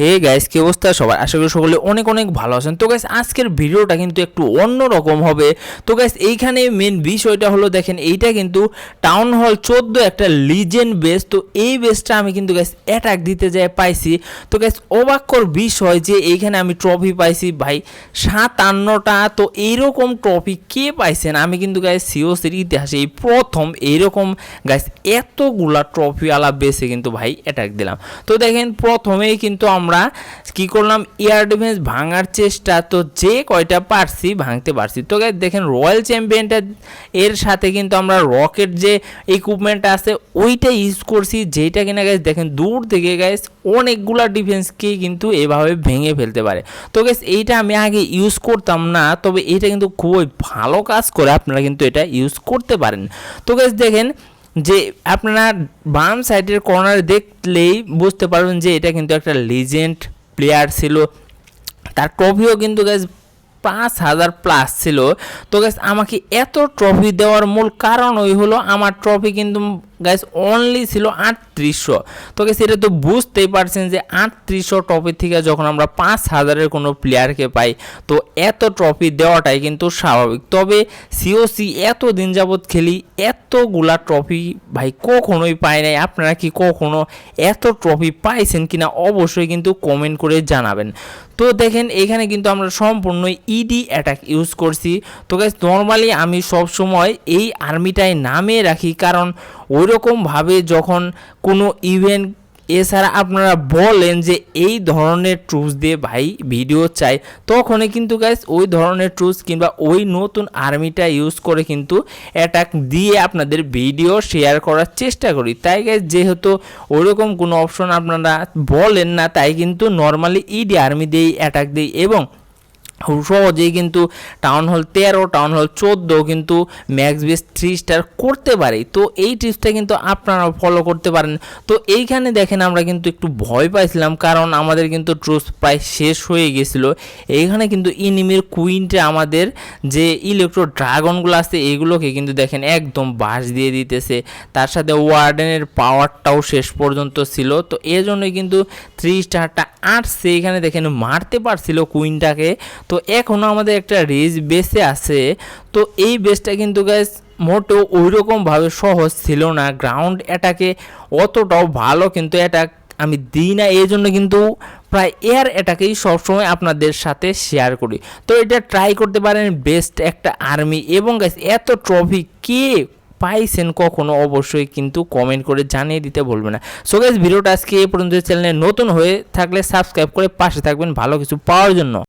Hey guys কি অবস্থা? সবার আশা করি সকলে অনেক অনেক ভালো আছেন। তো গাইস আজকের ভিডিওটা কিন্তু একটু অন্য রকম হবে। তো গাইস এইখানে মেন বিষয়টা হলো দেখেন, এইটা কিন্তু টাউন হল চোদ্দ একটা লিজেন্ড বেস তো এই বেসটা আমি কিন্তু গাইস অ্যাটাক দিতে যাই পাইছি। তো গাইস অবাক্যর বিষয় যে এইখানে আমি ট্রফি পাইছি ভাই, সাতান্নটা। তো এইরকম ট্রফি কে পাইছেন আমি কিন্তু গাইস সিওসির ইতিহাসে এই প্রথম এইরকম গাইস এতগুলা ট্রফিওয়ালা বেসে কিন্তু ভাই অ্যাটাক দিলাম। তো দেখেন, প্রথমেই কিন্তু আমরা কি করলাম? এয়ার ডিফেন্স ভাঙার চেষ্টা, তো যে কয়টা পারছি ভাঙতে পারছি। তো দেখেন রয়্যাল চ্যাম্পিয়নটা এর সাথে কিন্তু আমরা রকেট যে ইকুইপমেন্ট আছে, ওইটা ইউজ করছি, যেটা কিনা গাইস দেখেন দূর থেকে গাইস অনেকগুলা ডিফেন্সকে কিন্তু এভাবে ভেঙে ফেলতে পারে। তো গাইস এইটা আমি আগে ইউজ করতাম না, তবে এটা কিন্তু খুবই ভালো কাজ করে আপনারা কিন্তু এটা ইউজ করতে পারেন। তো গাইস দেখেন যে আপনারা বাম সাইডের কর্নার দেখলেই বুঝতে পারবেন যে এটা কিন্তু একটা লিজেন্ড প্লেয়ার ছিল। তার ট্রফিও কিন্তু গ্যাস পাঁচ হাজার প্লাস ছিল। তো গ্যাস আমাকে এত ট্রফি দেওয়ার মূল কারণ ওই হলো আমার ট্রফি কিন্তু গ্যাস অনলি ছিল আটত্রিশশো। তো গ্যাস এটা তো বুঝতেই পারছেন যে আটত্রিশশো ট্রফি থেকে যখন আমরা পাঁচ হাজারের কোনো প্লেয়ারকে পাই, তো এত ট্রফি দেওয়াটাই কিন্তু স্বাভাবিক। তবে সিওসি এত দিন যাবৎ খেলি, এতগুলা ট্রফি ভাই কখনোই পাই নাই। আপনারা কি কখনো এত ট্রফি পাইছেন কিনা অবশ্যই কিন্তু কমেন্ট করে জানাবেন। তো দেখেন, এখানে কিন্তু আমরা সম্পূর্ণ ইডি অ্যাটাক ইউজ করছি। তো গাইজ নর্মালি আমি সব সময় এই আর্মিটায় নামে রাখি। কারণ ওইরকমভাবে যখন কোনো ইভেন্ট এছাড়া আপনারা বলেন যে এই ধরনের ট্রুস দিয়ে ভাই ভিডিও চাই, তখনই কিন্তু গাইস ওই ধরনের ট্রুস কিংবা ওই নতুন আর্মিটা ইউজ করে কিন্তু অ্যাটাক দিয়ে আপনাদের ভিডিও শেয়ার করার চেষ্টা করি। তাই গাইস যেহেতু ওইরকম কোনো অপশন আপনারা বলেন না, তাই কিন্তু নর্মালি ইডি আর্মি দিয়েই অ্যাটাক দিই এবং সহজেই কিন্তু টাউন হল তেরো টাউন হল চোদ্দ কিন্তু ম্যাক্স বেস থ্রি স্টার করতে পারি। তো এই টিপসটা কিন্তু আপনারা ফলো করতে পারেন। তো এইখানে দেখেন আমরা কিন্তু একটু ভয় পাইছিলাম, কারণ আমাদের কিন্তু ট্রুস প্রায় শেষ হয়ে গেছিল। এইখানে কিন্তু ইনিমির কুইনটা আমাদের যে ইলেকট্রো ড্রাগনগুলো আছে, এগুলোকে কিন্তু দেখেন একদম বাস দিয়ে দিতেছে। তার সাথে ওয়ার্ডেনের পাওয়ারটাও শেষ পর্যন্ত ছিল। তো এই জন্যই কিন্তু থ্রি স্টারটা আটছে। এখানে দেখেন মারতে পারছিল কুইনটাকে তো এখনও আমাদের একটা রেজ বেসে আছে। তো এই বেসটা কিন্তু গ্যাস মোটেও ওই রকমভাবে সহজ ছিল না। গ্রাউন্ড অ্যাটাকে অতটাও ভালো কিন্তু অ্যাটাক আমি দিই না। এই জন্য কিন্তু প্রায় এয়ার অ্যাটাকেই সবসময় আপনাদের সাথে শেয়ার করি। তো এটা ট্রাই করতে পারেন বেস্ট একটা আর্মি এবং গ্যাস এত ট্রফি কে পাইছেন কখনো অবশ্যই কিন্তু কমেন্ট করে জানিয়ে দিতে ভুলবেন না। সো গাইস ভিডিওটা আজকে এই পর্যন্ত চ্যানেলে নতুন হয়ে থাকলে সাবস্ক্রাইব করে পাশে থাকবেন। ভালো কিছু পাওয়ার জন্য।